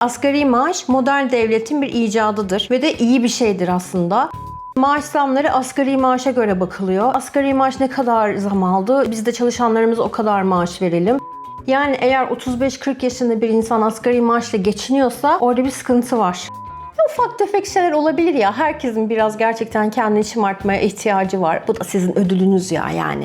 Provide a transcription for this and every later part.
Asgari maaş modern devletin bir icadıdır ve de iyi bir şeydir aslında. Maaş zamları asgari maaşa göre bakılıyor. Asgari maaş ne kadar zam aldı? Biz de çalışanlarımıza o kadar maaş verelim. Yani eğer 35-40 yaşında bir insan asgari maaşla geçiniyorsa orada bir sıkıntı var. Ufak tefek şeyler olabilir ya. Herkesin biraz gerçekten kendini şımartmaya ihtiyacı var. Bu da sizin ödülünüz ya yani.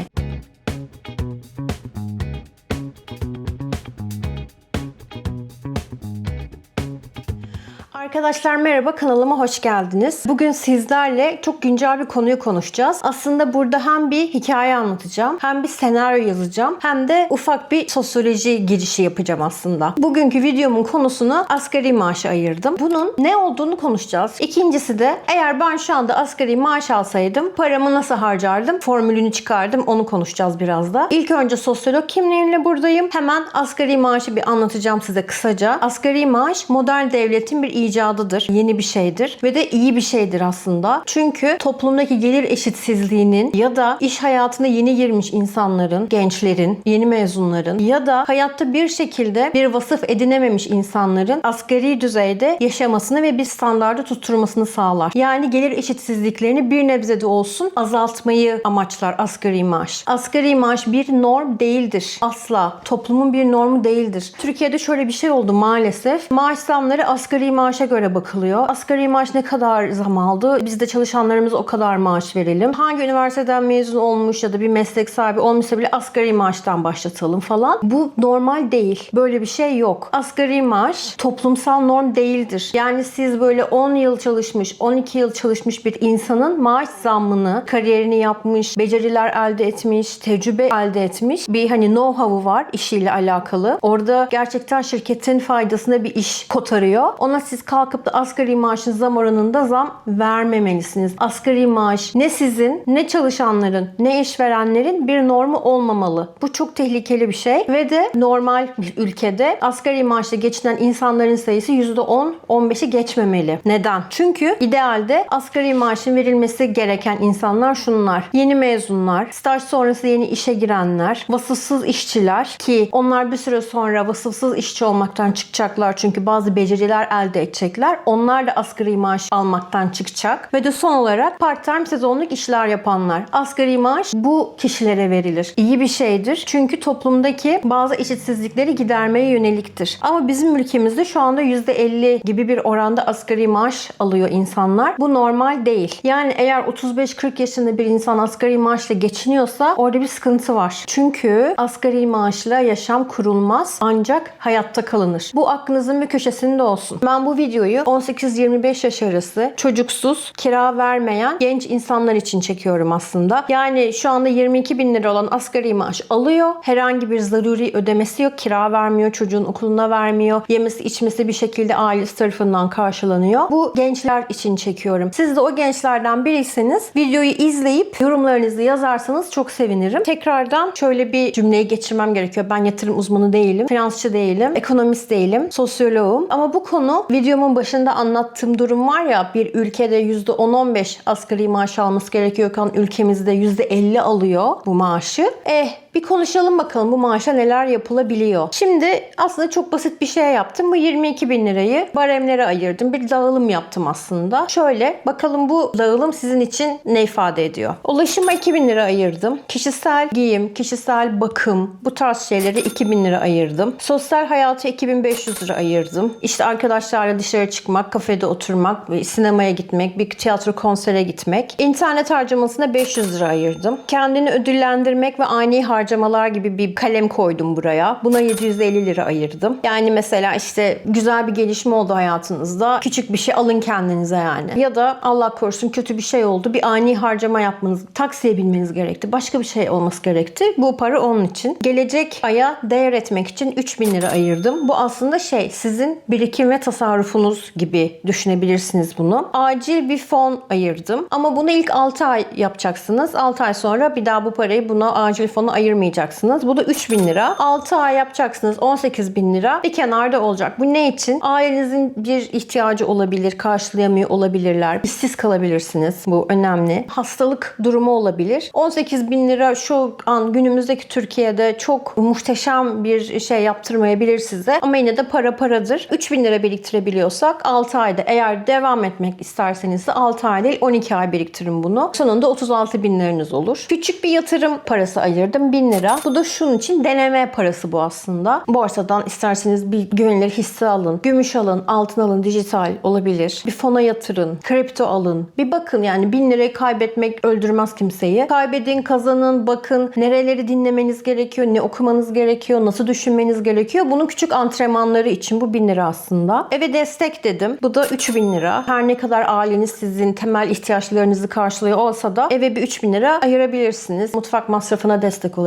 Arkadaşlar merhaba kanalıma hoş geldiniz. Bugün sizlerle çok güncel bir konuyu konuşacağız. Aslında burada hem bir hikaye anlatacağım, hem bir senaryo yazacağım, hem de ufak bir sosyoloji girişi yapacağım aslında. Bugünkü videomun konusunu asgari maaşa ayırdım. Bunun ne olduğunu konuşacağız. İkincisi de eğer ben şu anda asgari maaş alsaydım paramı nasıl harcardım? Formülünü çıkardım. Onu konuşacağız biraz da. İlk önce sosyolog kimliğimle buradayım. Hemen asgari maaşı bir anlatacağım size kısaca. Asgari maaş modern devletin bir icadıdır. Yeni bir şeydir ve de iyi bir şeydir aslında. Çünkü toplumdaki gelir eşitsizliğinin ya da iş hayatına yeni girmiş insanların, gençlerin, yeni mezunların ya da hayatta bir şekilde bir vasıf edinememiş insanların asgari düzeyde yaşamasını ve bir standardı tutturmasını sağlar. Yani gelir eşitsizliklerini bir nebze de olsun azaltmayı amaçlar asgari maaş. Asgari maaş bir norm değildir. Asla. Toplumun bir normu değildir. Türkiye'de şöyle bir şey oldu maalesef. Maaş zamları asgari maaşa göre bakılıyor. Asgari maaş ne kadar zam aldı? Biz de çalışanlarımıza o kadar maaş verelim. Hangi üniversiteden mezun olmuş ya da bir meslek sahibi olmuşsa bile asgari maaştan başlatalım falan. Bu normal değil. Böyle bir şey yok. Asgari maaş toplumsal norm değildir. Yani siz böyle 10 yıl çalışmış, 12 yıl çalışmış bir insanın maaş zammını, kariyerini yapmış, beceriler elde etmiş, tecrübe elde etmiş bir hani know-how'u var işiyle alakalı. Orada gerçekten şirketin faydasına bir iş kotarıyor. Ona siz kalkıp da asgari maaşın zam oranında zam vermemelisiniz. Asgari maaş ne sizin, ne çalışanların, ne işverenlerin bir normu olmamalı. Bu çok tehlikeli bir şey ve de normal bir ülkede asgari maaşla geçinen insanların sayısı %10-15'i geçmemeli. Neden? Çünkü idealde asgari maaşın verilmesi gereken insanlar şunlar. Yeni mezunlar, staj sonrası yeni işe girenler, vasıfsız işçiler ki onlar bir süre sonra vasıfsız işçi olmaktan çıkacaklar çünkü bazı beceriler elde edecekler. Onlar da asgari maaş almaktan çıkacak ve de son olarak part-time sezonluk işler yapanlar. Asgari maaş bu kişilere verilir. İyi bir şeydir. Çünkü toplumdaki bazı eşitsizlikleri gidermeye yöneliktir. Ama bizim ülkemizde şu anda %50 gibi bir oranda asgari maaş alıyor insanlar. Bu normal değil. Yani eğer 35-40 yaşında bir insan asgari maaşla geçiniyorsa orada bir sıkıntı var. Çünkü asgari maaşla yaşam kurulmaz ancak hayatta kalınır. Bu aklınızın bir köşesinde olsun. Ben bu videoyu 18-25 yaş arası çocuksuz, kira vermeyen genç insanlar için çekiyorum aslında. Yani şu anda 22 bin lira olan asgari maaş alıyor. Herhangi bir zaruri ödemesi yok. Kira vermiyor, çocuğun okuluna vermiyor. Yemesi içmesi bir şekilde ailesi tarafından karşılanıyor. Bu gençler için çekiyorum. Siz de o gençlerden biriyseniz videoyu izleyip yorumlarınızı yazarsanız çok sevinirim. Tekrardan şöyle bir cümleyi geçirmem gerekiyor. Ben yatırım uzmanı değilim, finansçı değilim, ekonomist değilim, sosyoloğum. Ama bu konu videomun başında anlattığım durum var ya bir ülkede %10-15 asgari maaş alması gerekiyorken ülkemizde %50 alıyor bu maaşı. Eh bir konuşalım bakalım bu maaşa neler yapılabiliyor. Şimdi aslında çok basit bir şey yaptım. Bu 22 bin lirayı baremlere ayırdım. Bir dağılım yaptım aslında. Şöyle bakalım bu dağılım sizin için ne ifade ediyor. Ulaşıma 2 bin lira ayırdım. Kişisel giyim, kişisel bakım bu tarz şeylere 2 bin lira ayırdım. Sosyal hayata 2500 lira ayırdım. İşte arkadaşlarla dışarı çıkmak, kafede oturmak, sinemaya gitmek, bir tiyatro konsere gitmek. İnternet harcamasına 500 lira ayırdım. Kendini ödüllendirmek ve ani harcamalar gibi bir kalem koydum buraya. Buna 750 lira ayırdım. Yani mesela işte güzel bir gelişme oldu hayatınızda. Küçük bir şey alın kendinize yani. Ya da Allah korusun kötü bir şey oldu. Bir ani harcama yapmanız, taksiye binmeniz gerekti. Başka bir şey olması gerekti. Bu para onun için. Gelecek aya değer etmek için 3000 lira ayırdım. Bu aslında şey sizin birikim ve tasarrufunuz gibi düşünebilirsiniz bunu. Acil bir fon ayırdım. Ama bunu ilk 6 ay yapacaksınız. 6 ay sonra bir daha bu parayı buna acil fonu ayırmayın ayırmayacaksınız. Bu da 3000 lira. 6 ay yapacaksınız 18 bin lira. Bir kenarda olacak. Bu ne için? Ailenizin bir ihtiyacı olabilir. Karşılayamıyor olabilirler. İşsiz kalabilirsiniz. Bu önemli. Hastalık durumu olabilir. 18 bin lira şu an günümüzdeki Türkiye'de çok muhteşem bir şey yaptırmayabilir size. Ama yine de para paradır. 3000 lira biriktirebiliyorsak 6 ayda eğer devam etmek isterseniz de 6 ay değil 12 ay biriktirin bunu. Sonunda 36 bin liranız olur. Küçük bir yatırım parası ayırdım 1000 lira. Bu da şunun için deneme parası bu aslında. Borsadan isterseniz bir güvenilir hisse alın, gümüş alın, altın alın, dijital olabilir. Bir fona yatırın, kripto alın. Bir bakın yani 1000 lirayı kaybetmek öldürmez kimseyi. Kaybedin, kazanın, bakın nereleri dinlemeniz gerekiyor, ne okumanız gerekiyor, nasıl düşünmeniz gerekiyor. Bunun küçük antrenmanları için bu 1000 lira aslında. Eve destek dedim. Bu da 3000 lira. Her ne kadar aileniz sizin temel ihtiyaçlarınızı karşılıyor olsa da eve bir 3000 lira ayırabilirsiniz. Mutfak masrafına destek olabilirsiniz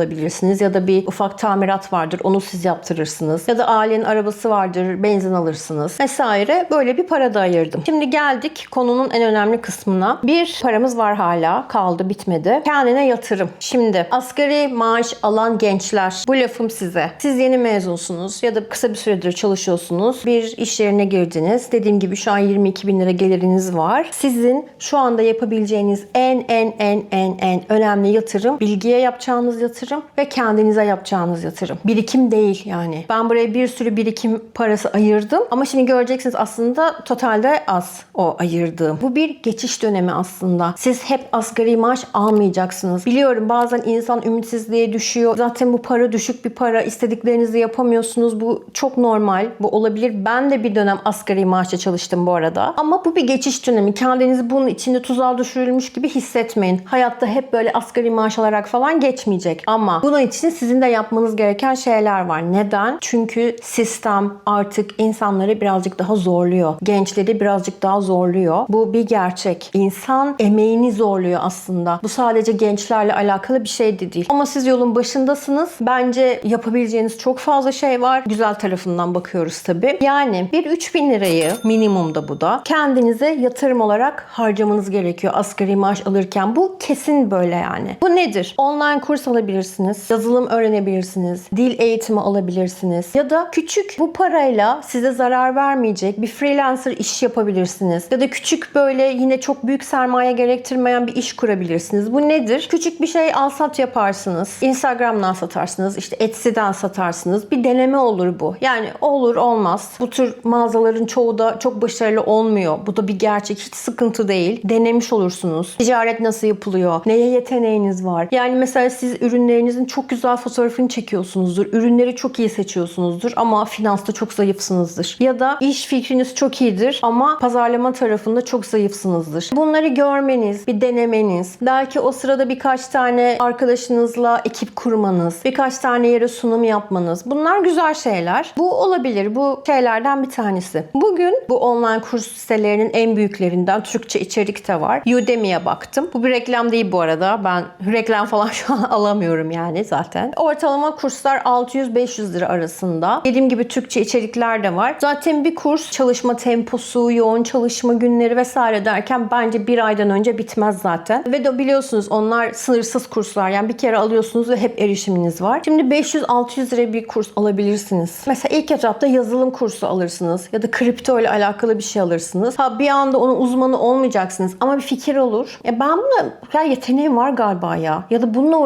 ya da bir ufak tamirat vardır onu siz yaptırırsınız. Ya da ailenin arabası vardır benzin alırsınız vesaire. Böyle bir para da ayırdım. Şimdi geldik konunun en önemli kısmına. Bir paramız var hala kaldı bitmedi. Kendine yatırım. Şimdi asgari maaş alan gençler bu lafım size. Siz yeni mezunsunuz ya da kısa bir süredir çalışıyorsunuz. Bir iş yerine girdiniz. Dediğim gibi şu an 22 bin lira geliriniz var. Sizin şu anda yapabileceğiniz en en en en en önemli yatırım bilgiye yapacağınız yatırım ve kendinize yapacağınız yatırım. Birikim değil yani. Ben buraya bir sürü birikim parası ayırdım ama şimdi göreceksiniz aslında totalde az o ayırdığım. Bu bir geçiş dönemi aslında. Siz hep asgari maaş almayacaksınız. Biliyorum bazen insan ümitsizliğe düşüyor. Zaten bu para düşük bir para. İstediklerinizi yapamıyorsunuz. Bu çok normal. Bu olabilir. Ben de bir dönem asgari maaşla çalıştım bu arada. Ama bu bir geçiş dönemi. Kendinizi bunun içinde tuzağa düşürülmüş gibi hissetmeyin. Hayatta hep böyle asgari maaş alarak falan geçmeyecek. Ama bunun için sizin de yapmanız gereken şeyler var. Neden? Çünkü sistem artık insanları birazcık daha zorluyor. Gençleri birazcık daha zorluyor. Bu bir gerçek. İnsan emeğini zorluyor aslında. Bu sadece gençlerle alakalı bir şey de değil. Ama siz yolun başındasınız. Bence yapabileceğiniz çok fazla şey var. Güzel tarafından bakıyoruz tabii. Yani bir 3000 lirayı minimumda bu da kendinize yatırım olarak harcamanız gerekiyor asgari maaş alırken. Bu kesin böyle yani. Bu nedir? Online kurs alabilirsiniz. Yazılım öğrenebilirsiniz. Dil eğitimi alabilirsiniz. Ya da küçük bu parayla size zarar vermeyecek bir freelancer iş yapabilirsiniz. Ya da küçük böyle yine çok büyük sermaye gerektirmeyen bir iş kurabilirsiniz. Bu nedir? Küçük bir şey al sat yaparsınız. Instagram'dan satarsınız. işte Etsy'den satarsınız. Bir deneme olur bu. Yani olur olmaz. Bu tür mağazaların çoğu da çok başarılı olmuyor. Bu da bir gerçek. Hiç sıkıntı değil. Denemiş olursunuz. Ticaret nasıl yapılıyor? Neye yeteneğiniz var? Yani mesela siz ürünlerinizin çok güzel fotoğrafını çekiyorsunuzdur. Ürünleri çok iyi seçiyorsunuzdur ama finansta çok zayıfsınızdır. Ya da iş fikriniz çok iyidir ama pazarlama tarafında çok zayıfsınızdır. Bunları görmeniz, bir denemeniz, belki o sırada birkaç tane arkadaşınızla ekip kurmanız, birkaç tane yere sunum yapmanız. Bunlar güzel şeyler. Bu olabilir. Bu şeylerden bir tanesi. Bugün bu online kurs sitelerinin en büyüklerinden Türkçe içerik de var. Udemy'ye baktım. Bu bir reklam değil bu arada. Ben reklam falan şu an alamıyorum yani zaten. Ortalama kurslar 600-500 lira arasında. Dediğim gibi Türkçe içerikler de var. Zaten bir kurs çalışma temposu, yoğun çalışma günleri vesaire derken bence bir aydan önce bitmez zaten. Ve de biliyorsunuz onlar sınırsız kurslar. Yani bir kere alıyorsunuz ve hep erişiminiz var. Şimdi 500-600 lira bir kurs alabilirsiniz. Mesela ilk etapta yazılım kursu alırsınız ya da kripto ile alakalı bir şey alırsınız. Ha bir anda onun uzmanı olmayacaksınız ama bir fikir olur. Ya ben buna ya yeteneğim var galiba ya. Ya da bununla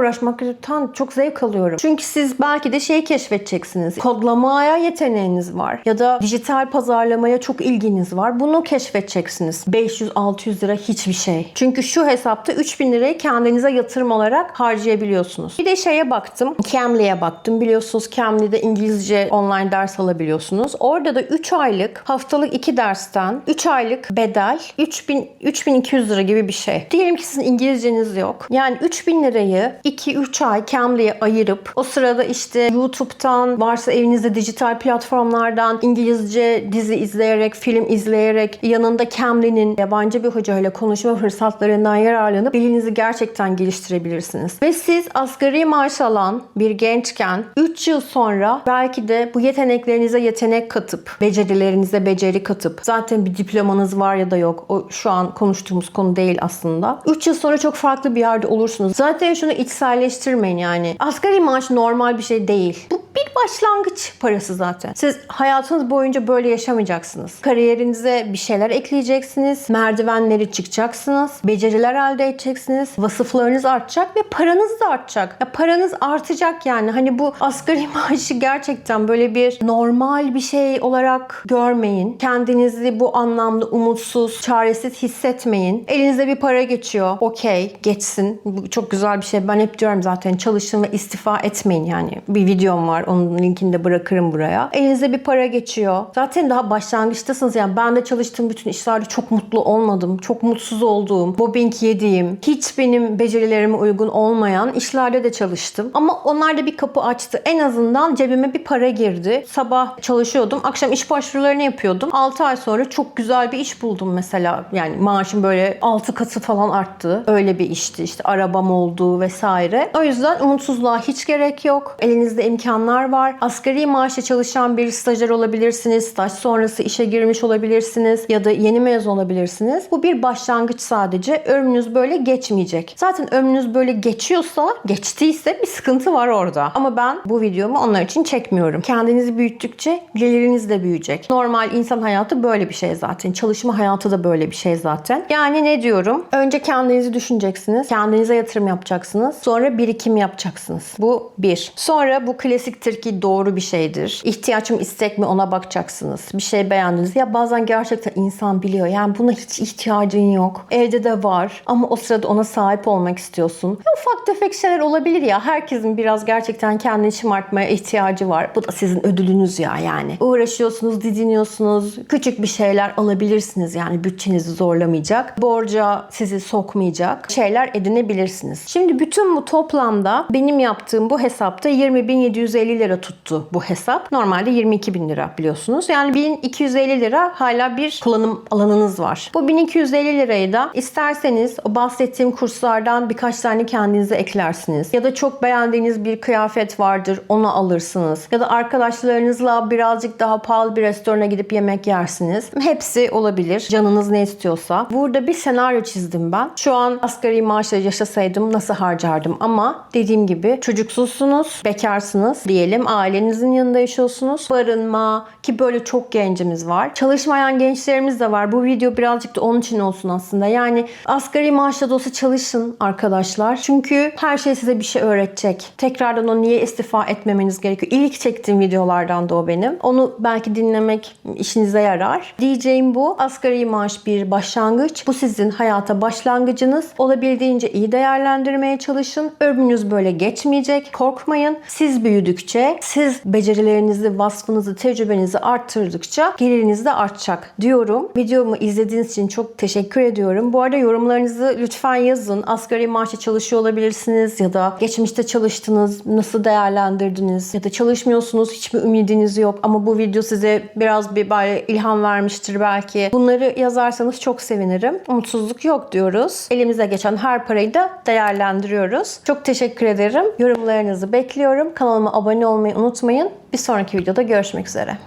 uğraşmaktan çok zevk alıyorum. Çünkü siz belki de şeyi keşfedeceksiniz. Kodlamaya yeteneğiniz var. Ya da dijital pazarlamaya çok ilginiz var. Bunu keşfedeceksiniz. 500-600 lira hiçbir şey. Çünkü şu hesapta 3000 lirayı kendinize yatırım olarak harcayabiliyorsunuz. Bir de şeye baktım. Cambly'e baktım. Biliyorsunuz Cambly'de İngilizce online ders alabiliyorsunuz. Orada da 3 aylık haftalık 2 dersten 3 aylık bedel 3000 3200 lira gibi bir şey. Diyelim ki sizin İngilizceniz yok. Yani 3000 lirayı 2-3 ay Cambly'e ayırıp o sırada işte YouTube'dan varsa evinizde dijital platformlardan İngilizce dizi izleyerek, film izleyerek yanında Cambly'nin yabancı bir hocayla konuşma fırsatlarından yararlanıp dilinizi gerçekten geliştirebilirsiniz. Ve siz asgari maaş alan bir gençken 3 yıl sonra belki de bu yeteneklerinize yetenek katıp, becerilerinize beceri katıp zaten bir diplomanız var ya da yok. O şu an konuştuğumuz konu değil aslında. 3 yıl sonra çok farklı bir yerde olursunuz. Zaten şunu içselleştirmeyin. Getirmeyin yani. Asgari maaş normal bir şey değil. Bu bir başlangıç parası zaten. Siz hayatınız boyunca böyle yaşamayacaksınız. Kariyerinize bir şeyler ekleyeceksiniz. Merdivenleri çıkacaksınız. Beceriler elde edeceksiniz. Vasıflarınız artacak ve paranız da artacak. Ya paranız artacak yani. Hani bu asgari maaşı gerçekten böyle bir normal bir şey olarak görmeyin. Kendinizi bu anlamda umutsuz, çaresiz hissetmeyin. Elinize bir para geçiyor. Okey, geçsin. Bu çok güzel bir şey. Ben hep diyorum zaten çalışın ve istifa etmeyin yani. Bir videom var. Onun linkini de bırakırım buraya. Elinize bir para geçiyor. Zaten daha başlangıçtasınız yani. Ben de çalıştığım bütün işlerde çok mutlu olmadım. Çok mutsuz olduğum, mobbing yediğim, hiç benim becerilerime uygun olmayan işlerde de çalıştım. Ama onlar da bir kapı açtı. En azından cebime bir para girdi. Sabah çalışıyordum. Akşam iş başvurularını yapıyordum. 6 ay sonra çok güzel bir iş buldum mesela. Yani maaşım böyle 6 katı falan arttı. Öyle bir işti. İşte arabam oldu vesaire. O yüzden umutsuzluğa hiç gerek yok. Elinizde imkanlar var. Asgari maaşla çalışan bir stajyer olabilirsiniz. Staj sonrası işe girmiş olabilirsiniz. Ya da yeni mezun olabilirsiniz. Bu bir başlangıç sadece. Ömrünüz böyle geçmeyecek. Zaten ömrünüz böyle geçiyorsa, geçtiyse bir sıkıntı var orada. Ama ben bu videomu onlar için çekmiyorum. Kendinizi büyüttükçe geliriniz de büyüyecek. Normal insan hayatı böyle bir şey zaten. Çalışma hayatı da böyle bir şey zaten. Yani ne diyorum? Önce kendinizi düşüneceksiniz. Kendinize yatırım yapacaksınız. Sonra birikim yapacaksınız. Bu bir. Sonra bu klasiktir ki doğru bir şeydir. İhtiyaç mı istek mi ona bakacaksınız. Bir şey beğendiniz. Ya bazen gerçekten insan biliyor. Yani buna hiç ihtiyacın yok. Evde de var. Ama o sırada ona sahip olmak istiyorsun. Ya ufak tefek şeyler olabilir ya. Herkesin biraz gerçekten kendini şımartmaya ihtiyacı var. Bu da sizin ödülünüz ya yani. Uğraşıyorsunuz, didiniyorsunuz. Küçük bir şeyler alabilirsiniz. Yani bütçenizi zorlamayacak. Borca sizi sokmayacak şeyler edinebilirsiniz. Şimdi bütün bu toplamda benim yaptığım bu hesapta 20.750 lira tuttu bu hesap. Normalde 22.000 lira biliyorsunuz. Yani 1250 lira hala bir kullanım alanınız var. Bu 1250 lirayı da isterseniz o bahsettiğim kurslardan birkaç tane kendinize eklersiniz. Ya da çok beğendiğiniz bir kıyafet vardır onu alırsınız. Ya da arkadaşlarınızla birazcık daha pahalı bir restorana gidip yemek yersiniz. Hepsi olabilir. Canınız ne istiyorsa. Burada bir senaryo çizdim ben. Şu an asgari maaşla yaşasaydım nasıl harcardım ama dediğim gibi çocuksuzsunuz, bekarsınız diyelim. Ailenizin yanında yaşıyorsunuz. Barınma ki böyle çok gencimiz var. Çalışmayan gençlerimiz de var. Bu video birazcık da onun için olsun aslında. Yani asgari maaşla da olsa çalışın arkadaşlar. Çünkü her şey size bir şey öğretecek. Tekrardan o niye istifa etmemeniz gerekiyor. İlk çektiğim videolardan da o benim. Onu belki dinlemek işinize yarar. Diyeceğim bu. Asgari maaş bir başlangıç. Bu sizin hayata başlangıcınız. Olabildiğince iyi değerlendirmeye çalışın. Ömrünüz böyle geçmeyecek. Korkmayın. Siz büyüdükçe, siz becerilerinizi, vasfınızı, tecrübenizi arttırdıkça geliriniz de artacak diyorum. Videomu izlediğiniz için çok teşekkür ediyorum. Bu arada yorumlarınızı lütfen yazın. Asgari maaşla çalışıyor olabilirsiniz ya da geçmişte çalıştınız, nasıl değerlendirdiniz ya da çalışmıyorsunuz, hiçbir ümidiniz yok ama bu video size biraz bir böyle ilham vermiştir belki. Bunları yazarsanız çok sevinirim. Umutsuzluk yok diyoruz. Elimize geçen her parayı da değerlendiriyoruz. Çok teşekkür ederim. Yorumlarınızı bekliyorum. Kanalıma abone olmayı unutmayın. Bir sonraki videoda görüşmek üzere.